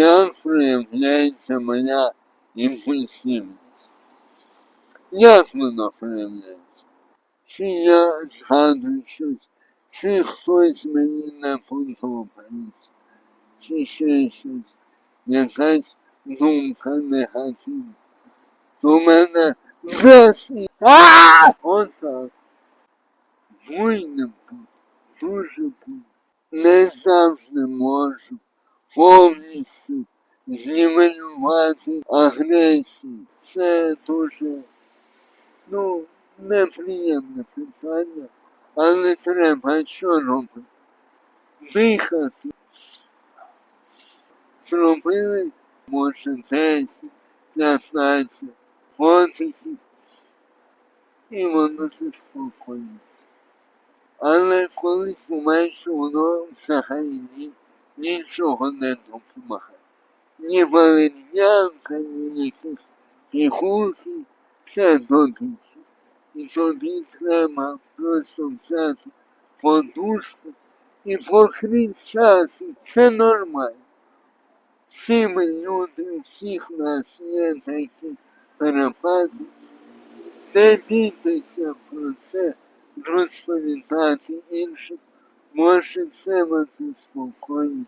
як проявляється моя імпульсивність. Як воно проявляється? Чи я згадую щось, чи хтось мені не подобається, чи ще щось, якась думка негативна. То мене раз і! Отак. Буйним дуже буйним. Не завжди можу повністю знівелювати агресію. Це дуже ну, неприємне питання, але треба що робити? Дихати. Зробили, може, 10, 15 подихів, і воно заспокоїться. Але колись буває, що воно взагалі нічого не допомагає. Ні валер'янка, ні якісь пігулки, все додиться. І тобі треба просто взяти подушку і покричати. Це нормально. Всі ми люди, всіх нас є такі перепади. Не бійтеся про це розповідати іншим. Може це вас заспокоїть.